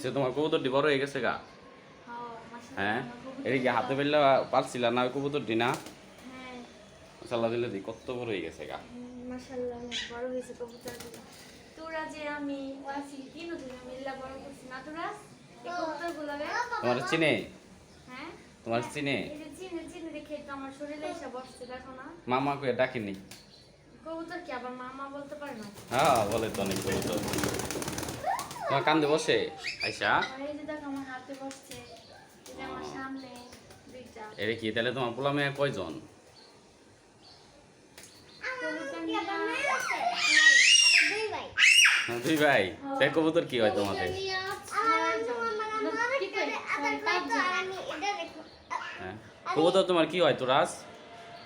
সে তোমার কবুতরটি বড় হয়ে গেছে গা। হ্যাঁ? এটা কি হাতে পেলে পারছিল না ওই কবুতরটি না? হ্যাঁ দিলে দি কত বড় হয়ে গেছে গা। মাশাআল্লাহ বড় হয়েছে কবুতরগুলো। তোরা যে আমি ওয়াসি তিনজন মিল্লা বড় করছি না। তোরা? কবুতরগুলো তোমার চিনে? হ্যাঁ? তোমার চিনে? চিনে চিনে দেখে তো আমার শরীরে এসে বসছে দেখো না। মামা কয়ে ডাকেনি। কবুতর কি আবার মামা বলতে পারে না? হ্যাঁ বলে তো অনেক কবুতর। তোমার কান্দে বসে? আইসা আর এই যে দেখো আমার হাতে বসছে। এটা আমার সামনে দুইটা। এরে কি তাহলে তোমার পোলা মেয়ে কয়জন? দুই ভাই। সে কবুতর কি হয় তোমাদের? হ্যাঁ। কবুতর তোমার কি হয় তোরাস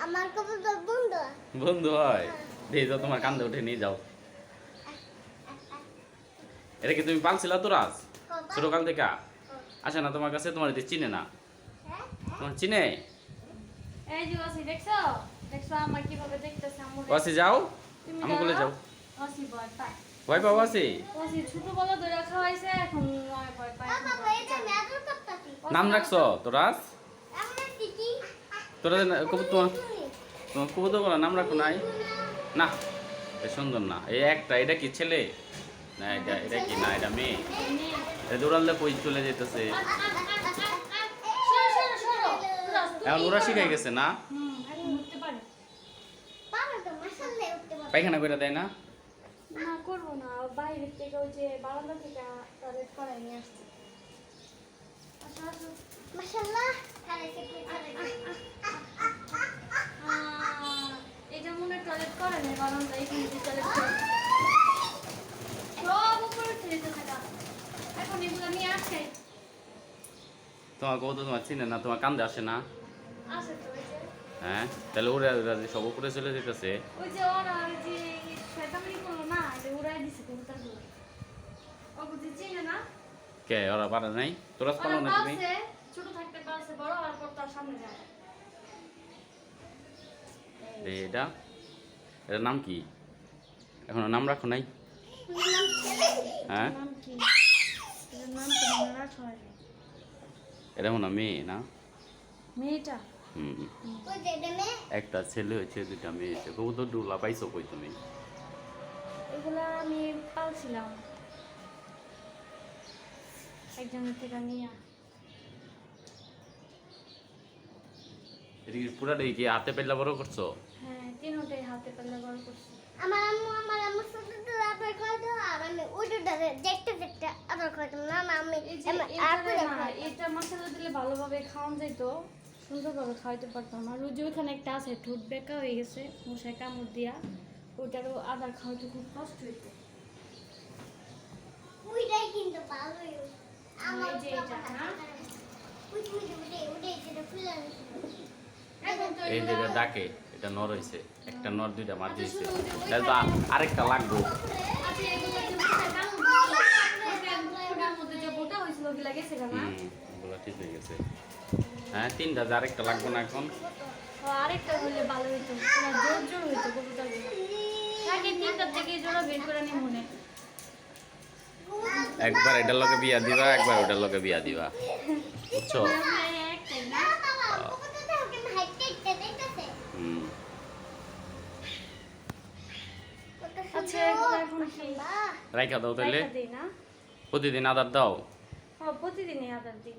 আমার কবুতর বন্ধু। বন্ধু হয়। দিয়ে যাও তোমার কান্দে উঠে নিয়ে যাও। এটা কি তুমি পালছিলা তোরাস ছোটকাল থেকে? আসে না তোমার কাছে তোমার এতে চিনে না। তোমার চিনে? ওয়াসি যাও। কোলে যাও। ভয় পাও ওয়াসি? নাম রাখছো তোরাস আমরা টিকি তোরা যে- তোমার তোমার কবুতর বলা নাম রাখো নাই। না। সুন্দর না এই একটা এটা কি ছেলে? না এটা এটা কি না এটা মেয়ে? এটা দৌড়ালে কই চলে যেতেছে এখন ওরা শিখাই গেছে না? হুম, এখন উঠতে পারে। পারো তো মাশাআল্লাহ উঠতে পারো পায়খানা করে দেয় না? না করব না। বাইরের থেকে ওই যে বারান্দা থেকে টয়লেট করাই নিয়ে আসছে। মাশাআল্লাহ। আহ, এটা মনে হয় টয়লেট করে না বারান্দা। এখানে টয়লেট করে সব উপরে উঠে যেতে থাকা এখন এগুলো নিয়ে আসে। তোমার কবুতর তোমার চিনে না তোমার কান্দে আসে না? হ্যাঁ? তাহলে ওরা ওরা যে সব উপরে চলে যেতেছে। ওই যে ওরা যে শয়তানি করল না যে উড়াই দিছে কবুতরগুলো ও বুঝি চিনে না? কে? ওরা পারে নাই? তোরা ওরা পারো না তুমি? ছোট থাকতে পারছে বড় হওয়ার পর তার সামনে যায় এই এটা? এটার নাম কি? এখনও নাম রাখো নাই? হ্যাঁ? এটা মনে মেয়ে না? মেয়েটা? হুম। একটা ছেলে হয়েছে দুটা মেয়ে হয়েছে। কবুতর ডুলা পাইছো কই তুমি? এগুলা আমি পালছিলাম। একজনের থেকে নিয়ে। এটা কি পুরাটাই কি হাতে পেলা বড় করছ? হ্যাঁ তিনটাই হাতে পাল্লা বড় করছি। আমার আম্মু আমার আম্মু ছোট তো আদর করে দাও আর আমি ওইটা দেখতে দেখতে আদর করে না না আমি এই যে আমি এটা আপু না, এটা মশলা দিলে ভালোভাবে খাওয়ান যেত সুন্দরভাবে খাওয়াইতে পারতাম আর ওই যে ওইখানে একটা আছে ঠোঁট বেঁকা হয়ে গেছে মশাই কামড় দিয়া ওইটারও আদার খাওয়াইতে খুব কষ্ট হইতো। ওইটাই কিন্তু ভালোই আমার যে এটা? ওই যে ওইটা ওইটা যেটা ফুলে এখন তো এই যে এগুলা- এটা ডাকে এটা নর হয়েছে একটা নর দুইটা মার আচ্ছা, দিয়েছে শুধু ওই যে তাহলে তো আ- আরেকটা লাগবো। হয়ে, তিনটা যে আরেকটা লাগবো না এখন। আরেকটা হলে ভালো একবার এটার লগে বিয়া দিবা, একবার ওটার লগে বিয়া দিবা। বুঝছ একটাই না বাবা ওকে তো ওকে হাইটে হাইটে দেখতেছে হুম আচ্ছা এগুলো এখন কি রাইখা দাও তাহলে প্রতিদিন আদার দাও। হ্যাঁ প্রতিদিনই আদার দিই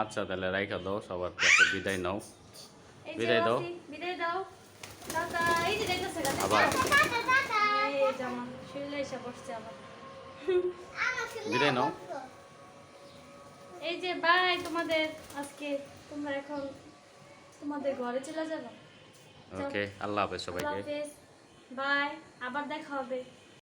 আচ্ছা তাহলে রাইখা দাও সবার কাছে বিদায় নাও। বিদায় দাও। বিদায় দাও। বিদায় নাও। এই যে বাই তোমাদের আজকে তোমরা এখন তোমাদের ঘরে চলে যাবে। ওকে আল্লাহ হাফেজ আল্লাহ সবাইকে হাফেজ। বাই আবার দেখা হবে।